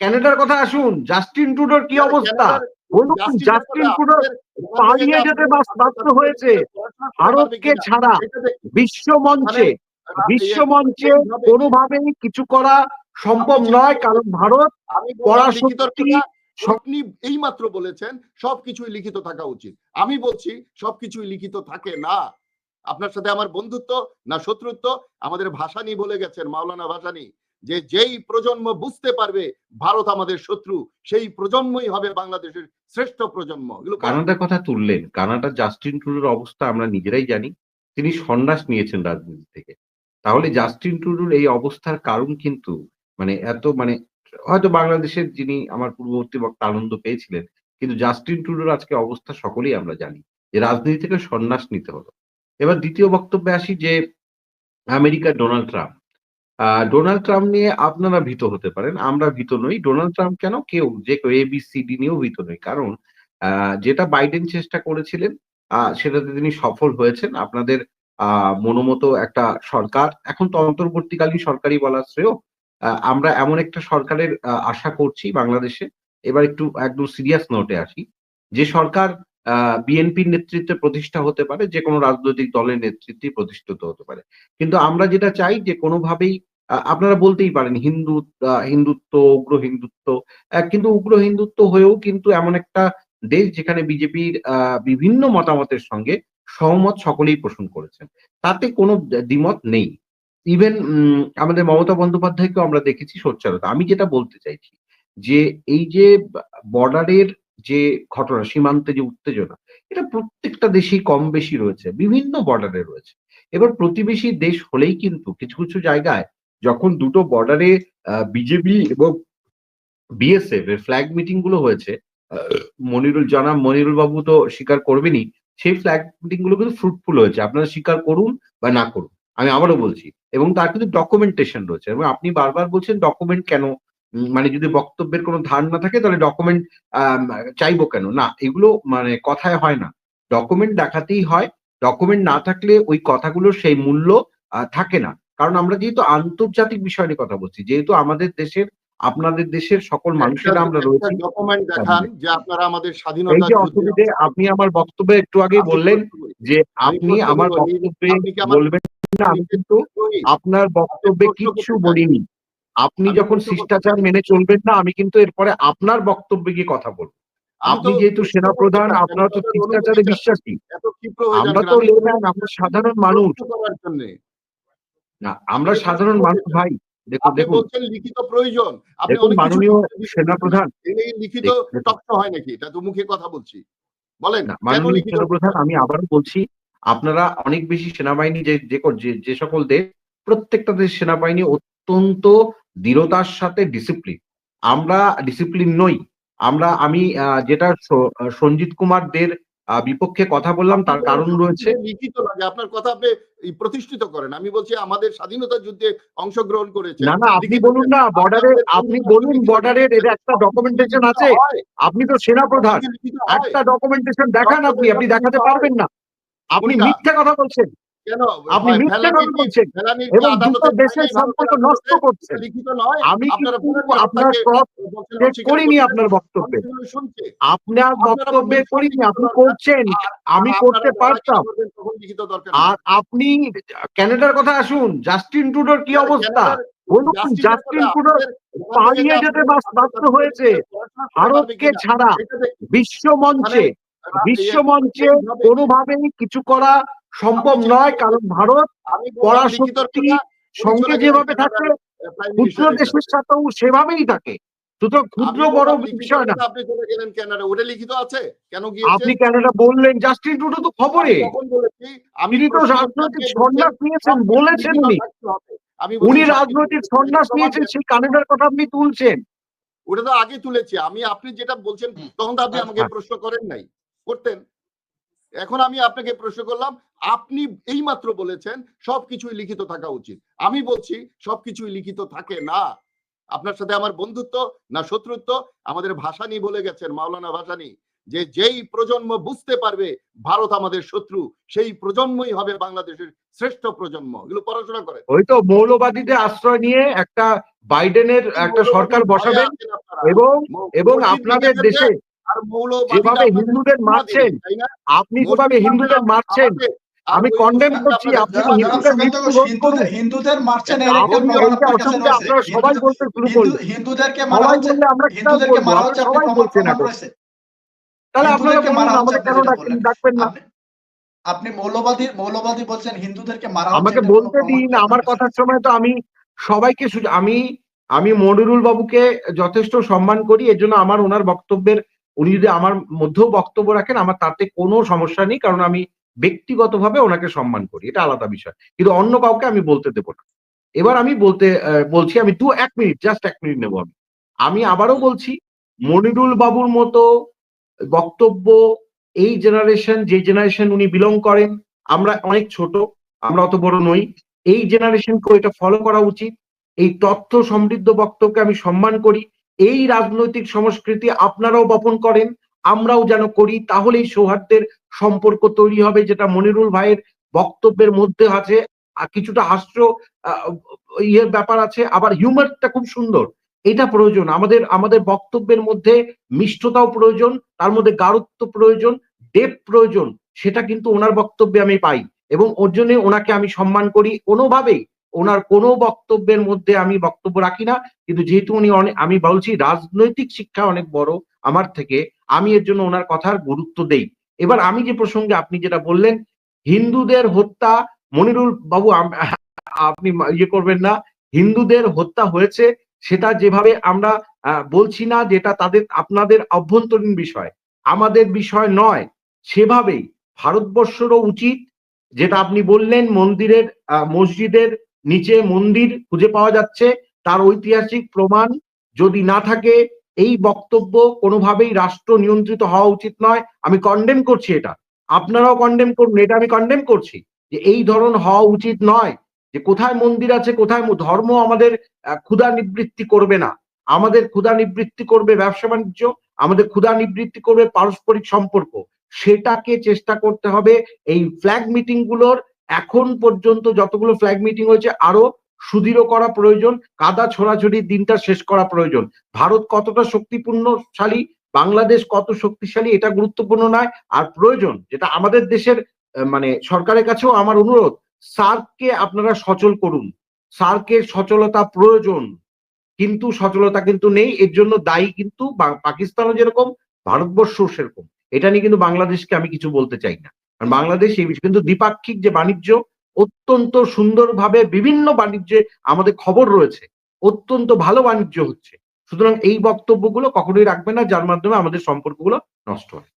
ক্যানাডার কথা আসুন Justin two-door কি অবস্থা? বলুন জাস্টিন ট্রুডো পালিয়ে যেতে বাধ্য হয়েছে। ভারতকে ছাড়া বিশ্ব মঞ্চে বিশ্ব মঞ্চে কোনোভাবেই কিছু করা সম্ভব নয় কারণ ভারত পরাশক্তি আপনি এই মাত্র বলেছেন সবকিছুই লিখিত থাকা উচিত। আমি বলছি সবকিছুই লিখিত থাকে না। আপনার সাথে আমার বন্ধুত্ব না শত্রুত্ব আমাদের ভাসানি বলে গেছেন মাওলানা ভাসানি। যে যেই প্রজন্ম বুঝতে পারবে ভারত আমাদের শত্রু, সেই প্রজন্মই হবে বাংলাদেশের শ্রেষ্ঠ প্রজন্ম। কানাডার কথা তুললেন। কানাডার জাস্টিন ট্রুডোর অবস্থা আমরা নিজেরাই জানি। তিনি সন্ন্যাস নিয়েছেন রাজনীতি থেকে। তাহলে জাস্টিন ট্রুডোর এই অবস্থার কারণ কিন্তু মানে এত মানে হয়তো বাংলাদেশের যিনি আমার পূর্ববর্তী বক্তা আনন্দ পেয়েছিলেন, কিন্তু জাস্টিন ট্রুডোর আজকে অবস্থা সকলেই আমরা জানি। যে রাজনীতি থেকে সন্ন্যাস নিতে হলো। এবার দ্বিতীয় বক্তব্যে আসি যে আমেরিকার ডোনাল্ড ট্রাম্প। ডোনাল্ড ট্রাম্প নিয়ে আপনারা ভীত হতে পারেন, আমরা ভীত নই। ডোনাল্ড ট্রাম্প কেন? কেউ, যে কেউ এবিসিডি নিয়েও ভীত নই। কারণ যেটা বাইডেন চেষ্টা করেছিলেন সেটাতে তিনি সফল হয়েছেন। আপনাদের মনোমতো একটা সরকার, এখন তো অন্তর্বর্তীকালীন সরকারই বলা শ্রেয়। আমরা এমন একটা সরকারের আশা করছি বাংলাদেশে। এবার একটু, একদম সিরিয়াস নোটে আসি। যে সরকার বিএনপির নেতৃত্বে প্রতিষ্ঠা হতে পারে যে কোনো রাজনৈতিক দলের নেতৃত্বে প্রতিষ্ঠিত হতে পারে। কিন্তু আমরা যেটা চাই যে কোনোভাবেই আপনারা বলতেই পারেন হিন্দু হিন্দুত্ব, উগ্র হিন্দুত্ব কিন্তু উগ্র হিন্দুত্ব হয়েও কিন্তু এমন একটা দেশ যেখানে বিজেপির বিভিন্ন মতামতের সঙ্গে সহমত সকলেই পোষণ করেছেন। তাতে কোনো দ্বিমত নেই। ইভেন আমাদের মমতা বন্দ্যোপাধ্যায়কেও আমরা দেখেছি সোচ্চারতা। আমি যেটা বলতে চাইছি যে এই যে বর্ডারের যে ঘটনা, সীমান্তে যে উত্তেজনা, এটা প্রত্যেকটা দেশেই কম বেশি রয়েছে, বিভিন্ন বর্ডারে রয়েছে। এবার প্রতিবেশী দেশ হলেই কিন্তু কিছু কিছু জায়গায় যখন দুটো বর্ডারে বিজেপি এবং বিএসএফ এর ফ্ল্যাগ মিটিংগুলো হয়েছে মনিরুল জানা মনিরুল বাবু তো স্বীকার করবেনই, সেই ফ্ল্যাগ মিটিংগুলো কিন্তু ফ্রুটফুল হয়েছে। আপনারা স্বীকার করুন বা না করুন, আমি আবারও বলছি। এবং তার কিন্তু ডকুমেন্টেশন রয়েছে। এবং আপনি বারবার বলছেন ডকুমেন্ট কেন মানে যদি বক্তব্যের কোনো ধার না থাকে তাহলে ডকুমেন্ট চাইব কেন? না এগুলো মানে কথায় হয় না। ডকুমেন্ট দেখাতেই হয়। ডকুমেন্ট না থাকলে ওই কথাগুলোর সেই মূল্য থাকে না। কারণ আমরা যেহেতু আন্তর্জাতিক বিষয় নিয়ে কথা বলছি যেহেতু আমাদের দেশের আপনাদের দেশের সকল মানুষেরা আমরা রয়েছি। ডকুমেন্ট দেখান যে আপনারা আমাদের স্বাধীনতা অসুবিধে আপনি আমার বক্তব্যে একটু আগে বললেন যে আপনি আমার বক্তব্যে বলবেন না? আমি কিন্তু আপনার বক্তব্যে চাই। বলিনি। আপনি যখন শিষ্টাচার মেনে চলবেন না আমি কিন্তু এরপরে আপনার বক্তব্যে গিয়ে কথা বলব। আপনি যেহেতু সেনাপ্রধান আপনারা তো শিষ্টাচারে বিশ্বাসী। আমরা তো লেম্যান আমরা সাধারণ মানুষ। না আমরা সাধারণ মানুষ ভাই। দেখুন আপনি দেখুন। লিখিত প্রয়োজন। আপনি মাননীয় সেনাপ্রধান এই লিখিত। টকশো হয় নাকি? এটা তো মুখে কথা বলছি। বলেন না মাননীয় সেনাপ্রধান আমি আবারও বলছি আপনারা অনেক বেশি সেনাবাহিনী যে যে যে- যে সকল দেশ প্রত্যেকটা দেশ সেনাবাহিনী অত্যন্ত দৃঢ়তার সাথে ডিসিপ্লিন আমরা ডিসিপ্লিন নই। আমরা আমি যেটা সঞ্জিত কুমার দের আহ, বিপক্ষে কথা বললাম তার কারণ রয়েছে লিখিত লাগে আপনার কথা আপনি প্রতিষ্ঠিত করেন। আমি বলছি আমাদের স্বাধীনতা যুদ্ধে অংশগ্রহণ করেছে না না আপনি বলুন না বর্ডারে আপনি বলুন বর্ডারের এর একটা ডকুমেন্টেশন আছে। আপনি তো সেনা সেনাপ্রধান একটা ডকুমেন্টেশন দেখান আপনি আপনি দেখাতে পারবেন না। আপনি? মিথ্যা কথা বলছেন। আপনি দেশের সম্পর্ক নষ্ট করছেন আমি আপনারা কিন্তু পুরো আপনার আপনাকে সব বলছেন চেক অস্বীকার করিনি আপনার বক্তব্যে। আপনার বক্তব্যে করিনি আপনি করছেন আমি করতে পারতাম। আর আপনি ক্যানাডার কথা আসুন জাস্টিন টুডোর কি অবস্থা? বলুন জাস্টিন আপনাদের- পালিয়ে যেতে বাধ্য হয়েছে। ভারতকে ছাড়া বিশ্ব মঞ্চে মানে বিশ্ব মঞ্চে কোনোভাবেই কিছু করা সম্ভব নয় কারণ ভারত কথা, সঙ্গে যেভাবে থাকে ক্ষুদ্র দেশের সাথেও সেভাবেই থাকে। সুতরাং ক্ষুদ্র আমি বড় বিষয় না। আপনি চলে গেলেন কানাডা? ওটা লিখিত আছে? কেন আপনি বললেন জাস্টিন তো খবরে। আমি তো রাজনৈতিক সন্ন্যাস নিয়েছেন বলেছেন উনি। হবে। আমি উনি রাজনৈতিক সন্ন্যাস নিয়েছেন সেই কানাডার কথা আপনি তুলছেন। ওটা তো আগে তুলেছি। আমি আপনি যেটা বলছেন তখন তো আপনি আমাকে আচ্ছা। প্রশ্ন করেন নাই। করতেন। এখন আমি আপনাকে প্রশ্ন করলাম আপনি এই মাত্র বলেছেন সবকিছুই লিখিত থাকা উচিত। আমি বলছি সবকিছুই লিখিত থাকে না। আপনার সাথে আমার বন্ধুত্ব না শত্রুত্ব আমাদের ভাসানি বলে গেছেন মাওলানা ভাসানি যে যেই প্রজন্ম বুঝতে পারবে ভারত আমাদের শত্রু সেই প্রজন্মই হবে বাংলাদেশের শ্রেষ্ঠ প্রজন্ম। এগুলো পড়াশোনা করে ওই তো মৌলবাদীদের আশ্রয় নিয়ে একটা বাইডেনের একটা সরকার বসাবেন এবং এবং আপনাদের দেশে যেভাবে হিন্দুদের মারছেন? আপনি যেভাবে হিন্দুদের মারছেন আমি কন্ডেম করছি আপনি। হিন্দুদের মৃত্যু রোধ করুন। মারছেন আপনার সবাই বলতে শুরু করলেন হিন্দুদেরকে মারা হচ্ছে। আমরা হিন্দুদেরকে মারা হচ্ছে সবাই প্রমাণ বলছেন প্রমাণ এখন রয়েছে তাহলে মারা আমাদের কেন ডাকবেন না? আপনি আপনি মৌলবাদী মৌলবাদী বলছেন হিন্দুদেরকে মারা আমাকে বলতে দিন আমার কথার সময় তো আমি সবাইকে আমি আমি মনিরুল বাবুকে যথেষ্ট সম্মান করি এর জন্য আমার ওনার বক্তব্যের উনি যদি আমার মধ্যেও বক্তব্য রাখেন, আমার তাতে কোনো সমস্যা নেই, কারণ আমি ব্যক্তিগতভাবে ওনাকে সম্মান করি। এটা আলাদা বিষয়। কিন্তু অন্য কাউকে আমি বলতে দেবো না। এবার আমি বলতে বলছি, আমি দু, এক মিনিট জাস্ট এক মিনিট নেব আমি। আমি আবারও বলছি, মনিরুল বাবুর মতো বক্তব্য, এই জেনারেশন যে জেনারেশন উনি বিলং করেন, আমরা অনেক ছোট, আমরা অত বড় নই। এই জেনারেশনকে এটা ফলো করা উচিত। এই তথ্য সমৃদ্ধ বক্তব্যকে আমি সম্মান করি। এই রাজনৈতিক সংস্কৃতি আপনারাও বপন করেন, আমরাও যেন করি, তাহলেই সৌহার্দ্যের সম্পর্ক তৈরি হবে, যেটা মনিরুল ভাইয়ের বক্তব্যের মধ্যে আছে। আর কিছুটা হাস্য ইয়ের ব্যাপার আছে, আবার হিউমারটা খুব সুন্দর। এটা প্রয়োজন। আমাদের আমাদের বক্তব্যের মধ্যে মিষ্টতাও প্রয়োজন, তার মধ্যে গাঢ়ত্ব প্রয়োজন ডেপ প্রয়োজন, সেটা কিন্তু ওনার বক্তব্যে আমি পাই। এবং ওর জন্য ওনাকে আমি সম্মান করি। কোনোভাবেই ওনার কোনো বক্তব্যের মধ্যে আমি বক্তব্য রাখি না, কিন্তু যেহেতু উনি অনেক আমি বলছি রাজনৈতিক শিক্ষা অনেক বড় আমার থেকে, আমি এর জন্য ওনার কথার গুরুত্ব দেই। এবার আমি যে প্রসঙ্গে আপনি যেটা বললেন, হিন্দুদের হত্যা, মনিরুল বাবু আপনি ইয়ে করবেন না, হিন্দুদের হত্যা হয়েছে, সেটা যেভাবে আমরা বলছি না, যেটা তাদের, আপনাদের অভ্যন্তরীণ বিষয়। আমাদের বিষয় নয়, সেভাবেই ভারতবর্ষেরও উচিত, যেটা আপনি বললেন, মন্দিরের মসজিদের নিচে মন্দির খুঁজে পাওয়া যাচ্ছে, তার ঐতিহাসিক প্রমাণ যদি না থাকে, এই বক্তব্য কোনোভাবেই রাষ্ট্র নিয়ন্ত্রিত হওয়া উচিত নয়। আমি কন্ডেম করছি এটা। আপনারাও কন্ডেম করুন, এটা আমি কন্ডেম করছি যে এই ধরন হওয়া উচিত নয়, যে কোথায় মন্দির আছে, কোথায় ধর্ম আমাদের ক্ষুধা নিবৃত্তি করবে না। আমাদের ক্ষুধা নিবৃত্তি করবে ব্যবসা বাণিজ্য, আমাদের ক্ষুধা নিবৃত্তি করবে পারস্পরিক সম্পর্ক। সেটাকে চেষ্টা করতে হবে, এই ফ্ল্যাগ মিটিংগুলোর এখন পর্যন্ত যতগুলো ফ্ল্যাগ মিটিং হয়েছে, আরও সুদৃঢ় করা প্রয়োজন, কাদা ছোড়াছড়ির দিনটা শেষ করা প্রয়োজন। ভারত কতটা শক্তিপূর্ণশালী, বাংলাদেশ কত শক্তিশালী, এটা গুরুত্বপূর্ণ নয়। আর প্রয়োজন, যেটা আমাদের দেশের মানে সরকারের কাছেও আমার অনুরোধ, সার্ককে আপনারা সচল করুন। সার্কের সচলতা প্রয়োজন, কিন্তু সচলতা কিন্তু নেই, এর জন্য দায়ী কিন্তু পাকিস্তানও যেরকম ভারতবর্ষ সেরকম। এটা নিয়ে কিন্তু বাংলাদেশকে আমি কিছু বলতে চাই না। কারণ বাংলাদেশ এই বিষয়ে কিন্তু দ্বিপাক্ষিক যে বাণিজ্য, অত্যন্ত সুন্দরভাবে বিভিন্ন বাণিজ্যে আমাদের খবর রয়েছে। অত্যন্ত ভালো বাণিজ্য হচ্ছে। সুতরাং এই বক্তব্যগুলো কখনোই রাখবে না, যার মাধ্যমে আমাদের সম্পর্কগুলো নষ্ট হয়।